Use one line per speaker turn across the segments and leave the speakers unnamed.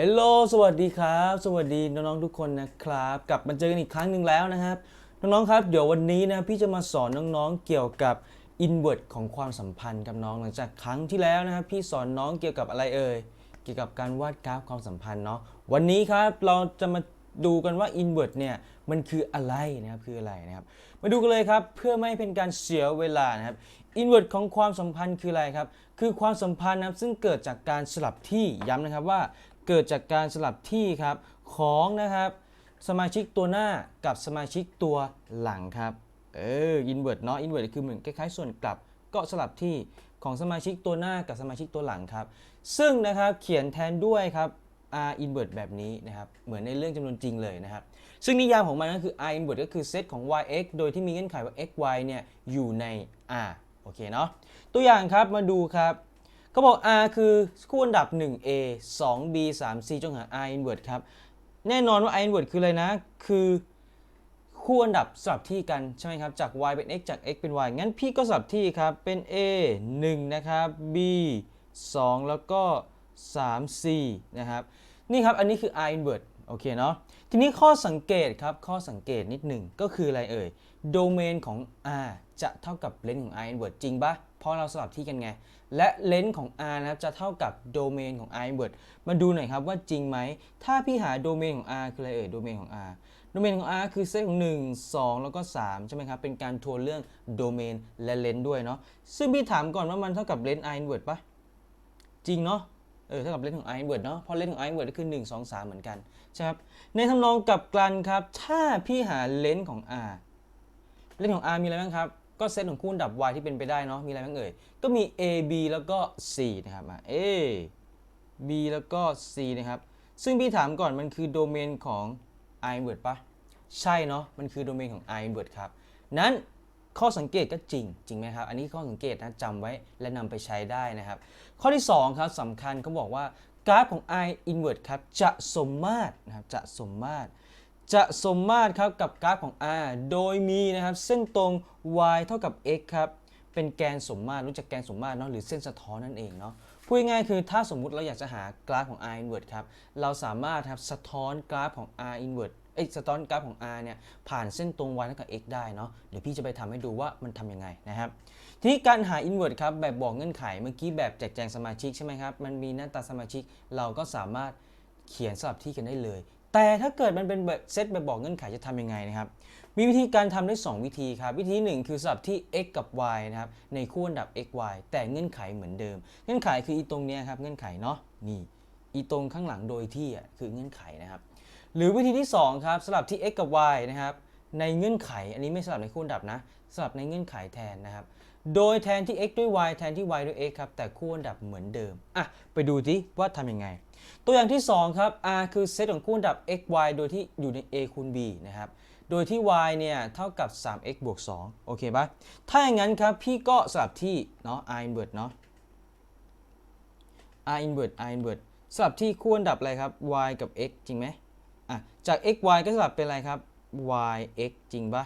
ฮลโลสวัสดีครับ สวัสดีน้องๆทุกคนนะครับ กลับมาเจอกันอีกครั้งหนึ่งแล้วนะครับ น้องๆครับ เดี๋ยววันนี้นะพี่จะมาสอนน้องๆเกี่ยวกับ inward ของความสัมพันธ์กับน้องหลังจากครั้งที่แล้วนะครับ พี่สอนน้องเกี่ยวกับอะไรเอ่ยเกี่ยวกับการวาดกราฟความสัมพันธ์เนาะวันนี้ครับเราจะมาดูกันว่า inward เนี่ยมันคืออะไรนะครับคืออะไรนะครับ มาดูกันเลยครับเพื่อไม่ให้เป็นการเสียเวลานะครับ inward ของความสัมพันธ์คืออะไรครับคือความสัมพันธ์นะซึ่งเกิดจากการสลับที่ย้ำนะครับว่า เกิดจากการสลับที่ครับของนะครับสมาชิกตัวหน้ากับสมาชิกตัวหลังครับ เออ invert เนาะ invert คือเหมือนคล้ายๆ ส่วนกลับก็สลับที่ของสมาชิกตัวหน้ากับสมาชิกตัวหลังครับ ซึ่งนะครับเขียนแทนด้วยครับ r invert แบบนี้นะครับ เหมือนในเรื่องจำนวนจริงเลยนะครับ ซึ่งนิยามของมันก็คือ r invert ก็คือเซตของ yx โดยที่มีเงื่อนไขว่า x y เนี่ยอยู่ใน r โอเคเนาะ ตัวอย่างครับมาดูครับ เขาบอก R คือคู่อันดับ 1A 2B 3C จงหา R inverse ครับ แน่นอนว่า R inverse คืออะไรนะ คือคู่อันดับสลับที่กันใช่ไหมครับ จาก y เป็น x จาก x เป็น y งั้นพี่ก็สลับที่ครับ เป็น A 1 นะครับ B 2 แล้วก็ 3C นะครับ นี่ครับ อันนี้คือ R inverse โอเคเนาะ ทีนี้ข้อสังเกตครับ ข้อสังเกตนิดหนึ่งก็คืออะไรเอ่ย โดเมนของ R จะเท่ากับเลนส์ของ R inverse จริงปะเพราะเราสลับที่กันไง และเลนส์ของ R นะครับจะเท่ากับโดเมนของ R inverse มาดูหน่อยครับว่าจริงไหม ถ้าพี่หาโดเมนของ R คืออะไรเอ่ย โดเมนของ R โดเมนของ R คือเซตของ 1 2 แล้วก็ 3 ใช่ไหมครับ เป็นการทวนเรื่องโดเมนและเลนส์ด้วยเนาะ ซึ่งพี่ถามก่อนว่ามันเท่ากับเลนส์ R inverse ปะจริงเนาะ เออเท่ากับเลนส์ของ R inverse เนาะเพราะเลนส์ของ R inverse ก็คือ 1 2 3 เหมือนกันใช่ครับในทำนองกลับกันครับ ถ้าพี่หาเลนส์ของ R เลนส์ของ R มีอะไรบ้างครับก็เซตของคู่นดับ y ที่เป็นไปได้เนาะมีอะไรบ้างเอ่ยก็มี a b แล้วก็ c นะครับมา a b แล้วก็ c นะครับซึ่งพี่ถามก่อนมันคือโดเมนของ inverse ปะใช่เนาะมันคือโดเมนของ inverse ครับนั้นข้อสังเกตก็จริงจริงไหมครับ อันนี้ข้อสังเกตนะจำไว้และนำไปใช้ได้นะครับ ข้อที่ 2 ครับสำคัญเขาบอกว่ากราฟของ i inverse ครับจะสมมาตรนะครับจะสมมาตร จะสมมาตรครับกับกราฟของ r โดยมีนะครับเส้นตรง y เท่ากับ x ครับเป็นแกนสมมาตรรู้จักแกนสมมาตรเนาะหรือเส้นสะท้อนนั่นเองเนาะพูดง่ายคือถ้าสมมุติเราอยากจะหากราฟของ r inverse ครับเราสามารถครับสะท้อนกราฟของ r inverse เอ้ยสะท้อนกราฟของ r เนี่ยผ่านเส้นตรง y เท่ากับ x ได้เนาะเดี๋ยวพี่จะไปทำให้ดูว่ามันทำยังไงนะครับ ทีนี้การหา inverse ครับแบบบอกเงื่อนไขเมื่อกี้แบบแจกแจงสมาชิกใช่ไหมครับ มันมีหน้าตาสมาชิกเราก็สามารถเขียนสลับที่กันได้เลย แต่ถ้าเกิดมันเป็นเซตแบบบอกเงื่อนไขจะทำยังไงนะครับ มีวิธีการทำได้ 2 วิธีครับ วิธี 1 คือสลับที่ x กับ y นะครับในคู่อันดับ x y แต่เงื่อนไขเหมือนเดิม เงื่อนไขคืออีตรงเนี้ยครับเงื่อนไขเนาะนี่อีตรงข้างหลังโดยที่อะคือเงื่อนไขนะครับหรือวิธีที่ 2 ครับสลับที่ x กับ y นะครับในเงื่อนไข อันนี้ไม่สลับในคู่อันดับนะสลับในเงื่อนไขแทนนะครับ โดยแทนที่ x ด้วย y แทนที่ y ด้วย x ครับ แต่คู่อันดับเหมือนเดิม อะ ไปดูที่ว่าทำยังไง ตัวอย่างที่ 2 ครับ r คือเซตของคู่อันดับ x y โดยที่อยู่ใน a คูณ b นะครับ โดยที่ y เนี่ยเท่ากับ 3x บวก 2 โอเคปะถ้าอย่างนั้นครับ พี่ก็สลับที่ เนาะ r inverse เนาะ r inverse r inverse สลับที่คู่อันดับอะไรครับ y กับ x จริงไหมอะ จาก x y ก็สลับเป็นอะไรครับ y x จริงปะ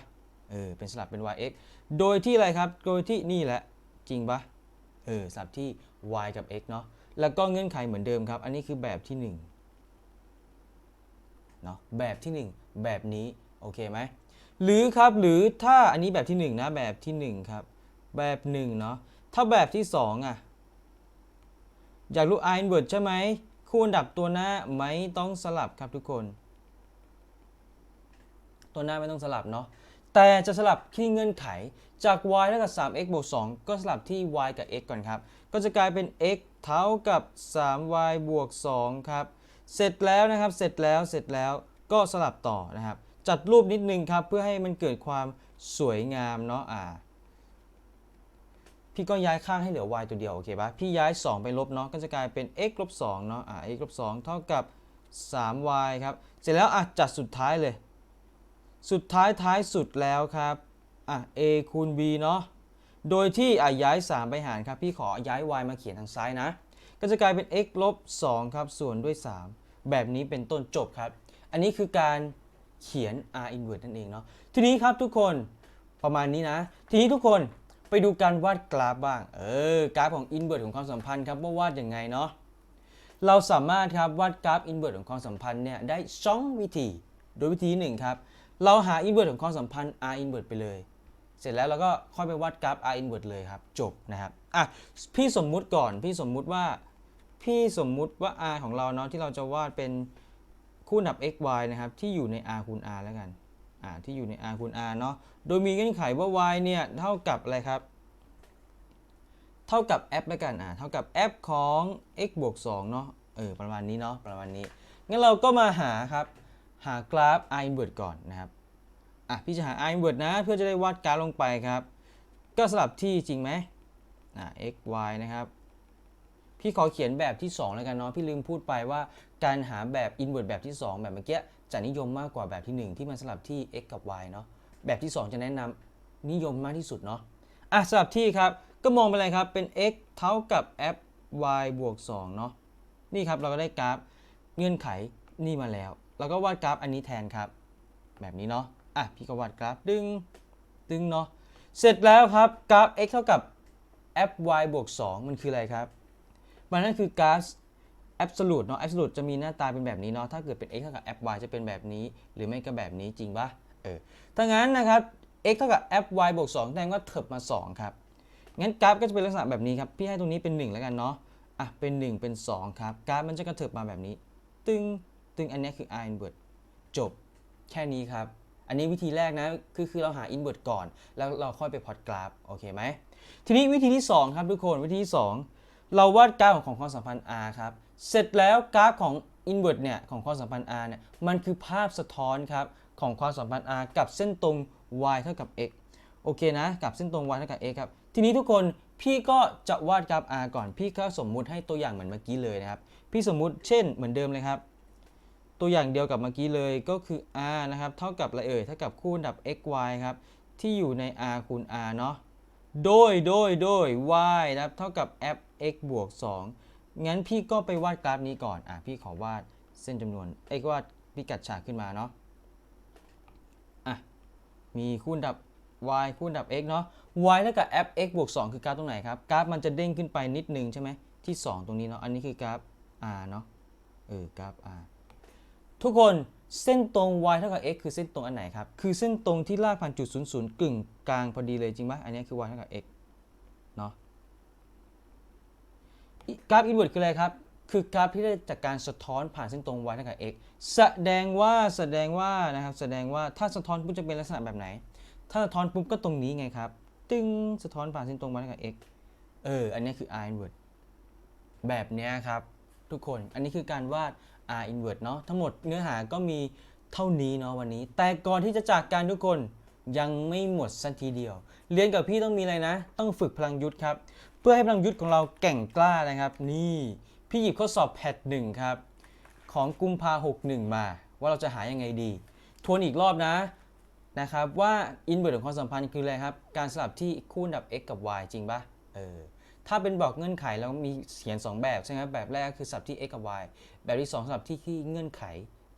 เออ เป็นสลับเป็น y x โดยที่อะไรครับ โดยที่นี่แหละ จริงปะเออสับที่ y กับ x เนาะ แล้วก็เงื่อนไขเหมือนเดิมครับ อันนี้คือแบบที่1เนาะ แบบที่ 1 แบบนี้ โอเคไหม หรือครับ หรือถ้าอันนี้แบบที่ 1 นะ แบบที่ 1 ครับ แบบ1เนาะ ถ้าแบบที่ 2อะ อยากรู้ i inverse ใช่ไหม คู่อันดับตัวหน้าไม่ต้องสลับครับทุกคน ตัวหน้าไม่ต้องสลับเนาะ แต่จะสลับที่เงื่อนไขจาก y เท่ากับ 3x บวก 2 ก็สลับที่ y กับ x ก่อนครับ ก็จะกลายเป็น x เท่ากับ 3y บวก 2 ครับ เสร็จแล้วนะครับ เสร็จแล้ว เสร็จแล้วก็สลับต่อนะครับ จัดรูปนิดนึงครับ เพื่อให้มันเกิดความสวยงามเนาะ อ่า พี่ก็ย้ายข้างให้เหลือ y ตัวเดียว โอเคปะพี่ย้าย 2 ไปลบเนาะ ก็จะกลายเป็น x ลบ2เนาะ อ่า x ลบ2เท่ากับ 3y ครับ เสร็จแล้วอะจัดสุดท้ายเลย สุดท้ายท้ายสุดแล้วครับอะ a คูณ b เนาะโดยที่อะย้าย 3 ไปหารครับ พี่ขอย้าย y มาเขียนทางซ้ายนะ ก็จะกลายเป็น x ลบ2ครับส่วนด้วย 3 แบบนี้เป็นต้นจบครับ อันนี้คือการเขียน r inverse นั่นเองเนาะทีนี้ครับทุกคนประมาณนี้นะ ทีนี้ทุกคนไปดูการวาดกราฟบ้าง เออกราฟของ inverse ของความสัมพันธ์ครับว่าวาดยังไงเนาะเราสามารถครับวาดกราฟอินเวอร์ของความสัมพันธ์เนี่ยได้สองวิธี โดยวิธีหนึ่งครับ เราหาอินเวอร์ของความสัมพันธ์ r อินเวอร์ไปเลย เสร็จแล้วเราก็ค่อยไปวาดกราฟ r อินเวอร์เลยครับ จบนะครับอะพี่สมมุติก่อนพี่สมมุติว่า พี่สมมุติว่า r ของเราเนาะที่เราจะวาดเป็นคู่นับ x y นะครับที่อยู่ใน r คูณ r แล้วกันอ่าที่อยู่ใน r คูณ r เนาะโดยมีเงื่อนไขว่า y เนี่ยเท่ากับอะไรครับเท่ากับ f แล้วกัน อ่า เท่ากับ f ของ x บวก2เนาะ เออ ประมาณนี้เนาะ ประมาณนี้ งั้นเราก็มาหาครับ หากราฟ r inverse ก่อนนะครับอะพี่จะหา r inverse นะ เพื่อจะได้วาดกราฟลงไปครับ ก็สลับที่จริงไหมอ่า x y นะครับ พี่ขอเขียนแบบที่ 2 แล้วกันเนาะพี่ลืมพูดไปว่าการหาแบบ inverse แบบที่ 2 แบบเมื่อกี้จะนิยมมากกว่าแบบที่ 1 ที่มันสลับที่ x กับ y เนาะแบบที่ 2 จะแนะนำนิยมมากที่สุดเนาะอะสลับที่ครับก็มองไปเลยครับเป็น x เท่ากับ f y บวก2เนาะนี่ครับเราก็ได้กราฟเงื่อนไขนี่มาแล้ว เราก็วาดกราฟอันนี้แทนครับ แบบนี้เนาะอะพี่ก็วาดกราฟดึงดึงเนาะเสร็จแล้วครับกราฟ x เท่ากับ f y บวก2มันคืออะไรครับ มันนั่นคือกราฟ absolute เนาะ absolute จะมีหน้าตาเป็นแบบนี้เนาะถ้าเกิดเป็น x เท่ากับ f y จะเป็นแบบนี้ หรือไม่ก็แบบนี้จริงปะเออถ้างั้นนะครับ x เท่ากับ f y บวก2แสดงว่าเถิบมา 2 ครับ งั้นกราฟก็จะเป็นลักษณะแบบนี้ครับ พี่ให้ตรงนี้เป็น 1 แล้วกันเนาะ อะ เป็น 1 เป็น 2 ครับ กราฟมันจะกระเถิบมาแบบนี้ ตึง ตึงอันนี้คือ r inverse จบแค่นี้ครับ อันนี้วิธีแรกนะ คือคือเราหา inverse ก่อน แล้วเราค่อยไปพอตกราฟ โอเคไหม ทีนี้วิธีที่ 2 ครับทุกคน วิธีที่ 2 เราวาดกราฟของความสัมพันธ์ r ครับ เสร็จแล้วกราฟของ inverse เนี่ย ของความสัมพันธ์ r เนี่ย มันคือภาพสะท้อนครับ ของความสัมพันธ์ r กับเส้นตรง y เท่ากับ x โอเคนะ กับเส้นตรง y เท่ากับ x ครับ ทีนี้ทุกคนพี่ก็จะวาดกราฟ r ก่อน พี่ก็สมมุติให้ตัวอย่างเหมือนเมื่อกี้เลยนะครับ พี่สมมุติเช่นเหมือนเดิมเลยครับ ตัวอย่างเดียวกับเมื่อกี้เลยก็คือ r นะครับเท่ากับอะไรเอ่ยเท่ากับคู่อันดับ x y ครับที่อยู่ใน r คูณ r เนาะโดยโดยโดย y นะครับเท่ากับ f x บวก 2 งั้นพี่ก็ไปวาดกราฟนี้ก่อนอะพี่ขอวาดเส้นจำนวนเอ้วาดพิกัดฉากขึ้นมาเนาะอะมีคูณดับ y คูณดับ x เนาะ y เท่ากับ f x บวก 2 คือกราฟตรงไหนครับ กราฟมันจะเด้งขึ้นไปนิดนึงใช่ไหมที่ 2 ตรงนี้เนาะ อันนี้คือกราฟ r เนาะ เออ กราฟ r ทุกคนเส้นตรง y เท่ากับ x คือเส้นตรงอันไหนครับ คือเส้นตรงที่ลากผ่านจุด0 0กึ่งกลางพอดีเลยจริงปะอันนี้คือ y เท่ากับ x เนาะกราฟอินเวอร์สคืออะไรครับ คือกราฟที่ได้จากการสะท้อนผ่านเส้นตรง y เท่ากับ x แสดงว่าแสดงว่านะครับแสดงว่าถ้าสะท้อนปุ๊บจะเป็นลักษณะแบบไหน ถ้าสะท้อนปุ๊บก็ตรงนี้ไงครับ ตึงสะท้อนผ่านเส้นตรง y เท่ากับ x เออ อันนี้คือ r inverse แบบนี้ครับทุกคน อันนี้คือการวาด r inverse เนาะทั้งหมดเนื้อหาก็มีเท่านี้เนาะวันนี้ แต่ก่อนที่จะจากกันทุกคนยังไม่หมดสักทีเดียว เรียนกับพี่ต้องมีอะไรนะ ต้องฝึกพลังยุทธครับ เพื่อให้พลังยุทธของเราแก่งกล้านะครับ นี่พี่หยิบข้อสอบแพทหนึ่งครับ ของกุมภาหกหนึ่งมา ว่าเราจะหายังไงดี ทวนอีกรอบนะนะครับว่าอินเวอร์ของความสัมพันธ์คืออะไรครับ การสลับที่คู่อันดับ x กับ y จริงปะเออ ถ้าเป็นบอกเงื่อนไขแล้วมีเขียน 2 แบบใช่ไหมครับแบบแรกคือสับที่ x กับ y แบบที่ 2สับที่ที่เงื่อนไข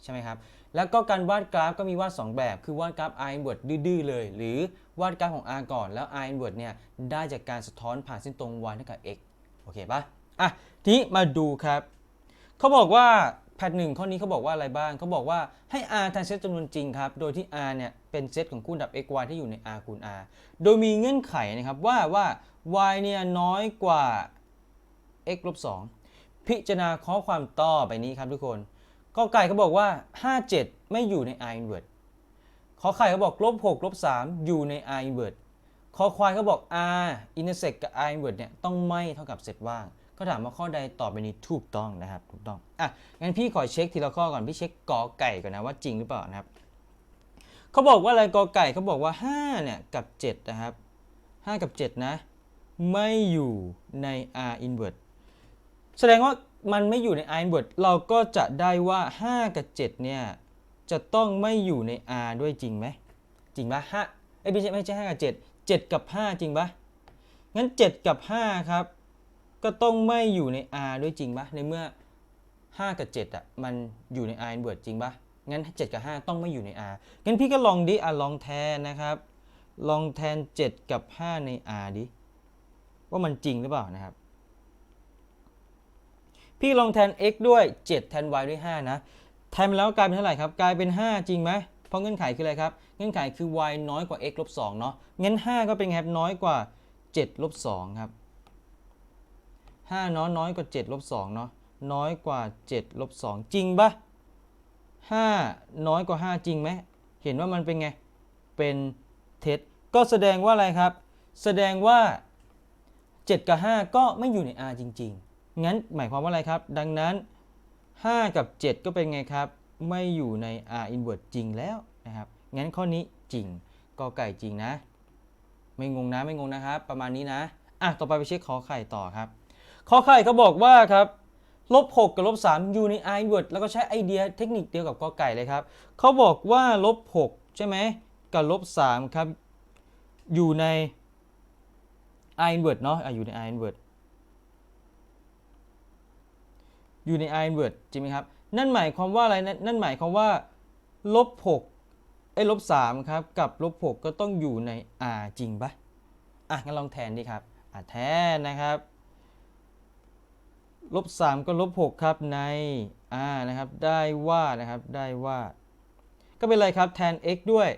ใช่ไหมครับ แล้วก็การวาดกราฟก็มีวาด 2 แบบ คือวาดกราฟ r inverse ดื้อๆเลย หรือวาดกราฟของ r ก่อนแล้ว r inverse เนี่ยได้จากการสะท้อนผ่านเส้นตรง y เท่ากับ x โอเคปะอะทีนี้มาดูครับ เขาบอกว่า พทหนึ่งข้อนี้เขาบอกว่าอะไรบ้างเขาบอกว่าให้ r แทนเซตจำนวนจริงครับ โดยที่ r เนี่ยเป็นเซตของคู่อันดับ x y ที่อยู่ใน r คูณ r โดยมีเงื่อนไขนะครับว่าว่า y เนี่ยน้อยกว่า x ลบ2พิจารณาข้อความต่อไปนี้ครับทุกคนก็ไก่เขาบอกว่า 57 ไม่อยู่ใน r inverse ขอไข่เขาบอกลบ6ลบ3อยู่ใน r inverse คอควายเขาบอก r intersect กับ r inverse เนี่ยต้องไม่เท่ากับเซตว่าง ก็ถามว่าข้อใดตอบไปนี้ถูกต้องนะครับถูกต้องอะงั้นพี่ขอเช็คทีละข้อก่อนพี่เช็คกอไก่ก่อนนะว่าจริงหรือเปล่านะครับเขาบอกว่าอะไรกอไก่เขาบอกว่า5เนี่ยกับ7นะครับ5กับ7นะไม่อยู่ใน r inverse แสดงว่ามันไม่อยู่ใน r inverse เราก็จะได้ว่า 5 กับ7เนี่ยจะต้องไม่อยู่ใน r ด้วยจริงไหมจริงปะห้าเอ้ยไม่ใช่ไม่ใช่5กับ7 7กับ5จริงปะงั้น7กับ5ครับ ก็ต้องไม่อยู่ใน R ด้วยจริงปะในเมื่อ 5 กับ 7อะมันอยู่ใน R inverse จริงปะงั้น 7 กับ 5 ต้องไม่อยู่ใน R งั้นพี่ก็ลองดิอะลองแทนนะครับ ลองแทน 7 กับ 5 ใน R ดิ ว่ามันจริงหรือเปล่านะครับ พี่ลองแทน x ด้วย 7 แทน y ด้วย 5 นะ แทนแล้วกลายเป็นเท่าไหร่ครับ กลายเป็น 5 จริงไหมเพราะเงื่อนไขคืออะไรครับ เงื่อนไขคือ y น้อยกว่า x ลบ2เนาะ งั้น 5 ก็เป็นไงครับน้อยกว่า 7 ลบ2ครับ 5น้อยน้อยกว่า7ลบ2เนาะน้อยกว่า7ลบ2จริงปะ5น้อยกว่า 5 จริงไหมเห็นว่ามันเป็นไง เป็นเท็จก็แสดงว่าอะไรครับ แสดงว่า 7 กับ 5 ก็ไม่อยู่ใน R จริง ๆ งั้นหมายความว่าอะไรครับ ดังนั้น 5 กับ 7 ก็เป็นไงครับ ไม่อยู่ใน R inverse จริงแล้วนะครับ งั้นข้อนี้จริงกอไก่จริงนะ ไม่งงนะไม่งงนะครับ ประมาณนี้นะ อะ ต่อไปไปเช็คขอไข่ต่อครับ ข้อไข่เขาบอกว่าครับลบ6กับลบ3อยู่ใน R inverse แล้วก็ใช้ไอเดียเทคนิคเดียวกับกอไก่เลยครับเขาบอกว่าลบ6ใช่ไหมกับลบ3ครับอยู่ใน R inverse เนาะอยู่ใน R inverse อยู่ใน R inverse จริงไหมครับ นั่นหมายความว่าอะไรนะนั่นหมายความว่าลบ6ไอ้ลบ3ครับกับลบ6ก็ต้องอยู่ใน R จริงปะอะงั้นลองแทนดีครับอะแทนนะครับ ลบ3ก็ลบ6ครับใน R นะครับได้ว่านะครับได้ว่า ก็เป็นไรครับแทน x ด้วย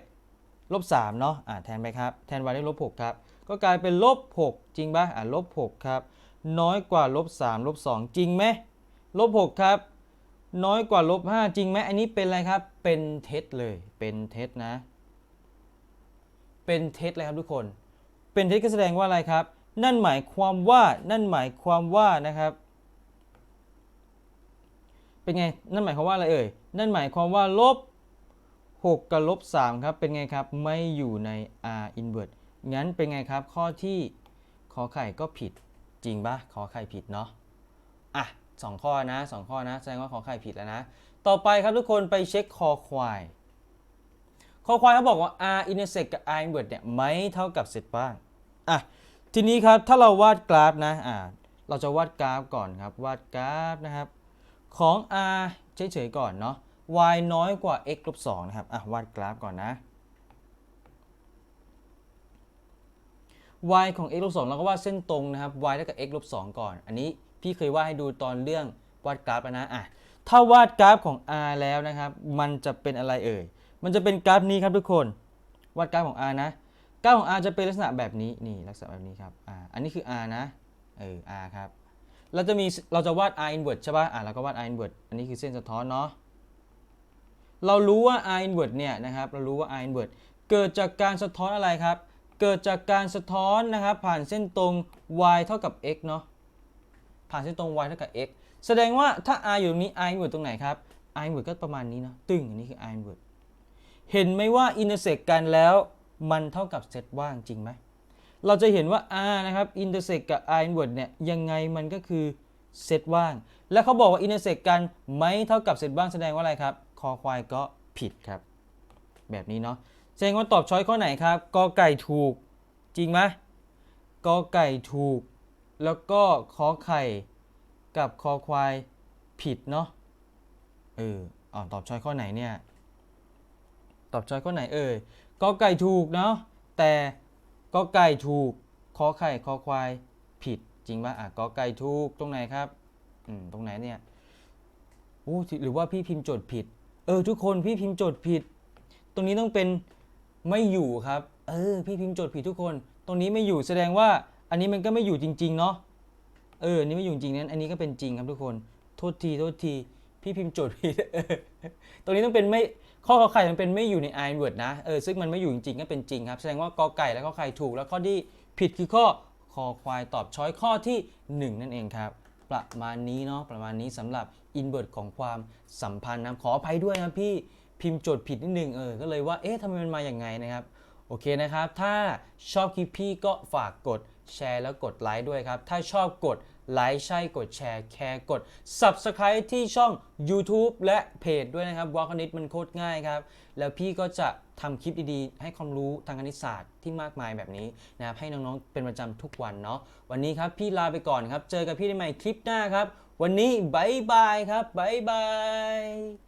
ลบ3เนาะอะแทนไปครับแทน y ได้ลบ6ครับก็กลายเป็นลบ6จริงปะอะลบ6ครับน้อยกว่าลบ3ลบ2จริงไหมลบ6ครับน้อยกว่าลบ5จริงไหมอันนี้เป็นอะไรครับเป็นเท็จเลยเป็นเท็จนะ เป็นเท็จเลยครับทุกคน เป็นเท็จก็แสดงว่าอะไรครับ นั่นหมายความว่านั่นหมายความว่านะครับ เป็นไง นั่นหมายความว่าอะไรเอ่ย นั่นหมายความว่าลบ 6 กับลบ 3 ครับ เป็นไงครับ ไม่อยู่ใน R inverse งั้นเป็นไงครับ ข้อที่ขอไข่ก็ผิด จริงปะขอไข่ผิดเนาะ อะสองข้อนะสองข้อนะ แสดงว่าขอไข่ผิดแล้วนะ ต่อไปครับทุกคนไปเช็คคอควาย คอควายเขาบอกว่า r intersect กับ r inverse เนี่ยไม่เท่ากับเซตบ้าง อะ ทีนี้ครับ ถ้าเราวาดกราฟนะ อ่า เราจะวาดกราฟก่อนครับ วาดกราฟนะครับ ของ r เฉยๆก่อนเนาะ y น้อยกว่า x ลบ2นะครับ อะ วาดกราฟก่อนนะ y ของ x ลบ2เราก็วาดเส้นตรงนะครับ y เท่ากับ x ลบ2ก่อน อันนี้พี่เคยวาดให้ดูตอนเรื่องวาดกราฟนะ อะ ถ้าวาดกราฟของ r แล้วนะครับ มันจะเป็นอะไรเอ่ย มันจะเป็นกราฟนี้ครับทุกคน วาดกราฟของ r นะ กราฟของ r จะเป็นลักษณะแบบนี้ นี่ลักษณะแบบนี้ครับ อ่า อันนี้คือ r นะ เออ r ครับ เราจะมีเราจะวาด r inverse ใช่ป่ะอ่าเราก็วาด r inverse อันนี้คือเส้นสะท้อนเนาะเรารู้ว่า r inverse เนี่ยนะครับเรารู้ว่า r inverse เกิดจากการสะท้อนอะไรครับ เกิดจากการสะท้อนนะครับผ่านเส้นตรง y เท่ากับ x เนาะผ่านเส้นตรง y เท่ากับ x แสดงว่าถ้า r อยู่ตรงนี้ r inverse ตรงไหนครับ r inverse ก็ประมาณนี้เนาะตึงอันนี้คือ r inverse เห็นไหมว่า intersect กันแล้วมันเท่ากับเซตว่างจริงไหม เราจะเห็นว่า r นะครับ intersect กับ r inverse เนี่ยยังไงมันก็คือเซตว่าง และเขาบอกว่า intersect กันไม่เท่ากับเซตว่างแสดงว่าอะไรครับ คอควายก็ผิดครับ แบบนี้เนาะแสดงว่าตอบช้อยข้อไหนครับกอไก่ถูก จริงไหมกอไก่ถูก แล้วก็ขอไข่กับคอควายผิดเนาะเอออ๋อตอบช้อยข้อไหนเนี่ย ตอบช้อยข้อไหนเอ่ยกอไก่ถูกเนาะแต่ กอไก่ถูกขอไข่คอควายผิดจริงป่ะอะกอไก่ถูกตรงไหนครับอืมตรงไหนเนี่ยโอ้หรือว่าพี่พิมพ์โจทย์ผิด เออทุกคนพี่พิมพ์โจทย์ผิด ตรงนี้ต้องเป็นไม่อยู่ครับ เออ พี่พิมพ์โจทย์ผิดทุกคน ตรงนี้ไม่อยู่แสดงว่า อันนี้มันก็ไม่อยู่จริง ๆ เนาะเอออันนี้ไม่อยู่จริงนั้นอันนี้ก็เป็นจริงครับทุกคน โทษทีโทษที พี่พิมพ์โจทย์ผิดตรงนี้ต้องเป็นไม่ข้อขอไข่มันเป็นไม่อยู่ใน i word นะเออซึ่งมันไม่อยู่จริงๆก็เป็นจริงครับ แสดงว่ากอไก่และข้อไข่ถูก แล้วข้อที่ผิดคือข้อคอควายตอบช้อยข้อที่ 1 นั่นเองครับ ประมาณนี้เนาะประมาณนี้สำหรับ invert ของความสัมพันธ์นะขออภัยด้วยนะพี่พิมพ์โจทย์ผิดนิดนึงเออก็เลยว่าเอ๊ะทำไมมันมาอย่างไงนะครับโอเคนะครับ ถ้าชอบคลิปพี่ก็ฝากกดแชร์แล้วกดไลค์ด้วยครับ ถ้าชอบกด ไลค์ใช่กดแชร์แคร์กด Subscribe ที่ช่อง YouTube และเพจด้วยนะครับวอลคณิตมันโคตรง่ายครับ แล้วพี่ก็จะทำคลิปดีๆ ให้ความรู้ทางคณิตศาสตร์ที่มากมายแบบนี้นะครับให้น้องๆเป็นประจำทุกวันเนาะวันนี้ครับพี่ลาไปก่อนครับ เจอกับพี่ได้ใหม่คลิปหน้าครับ วันนี้บายบายครับบายบาย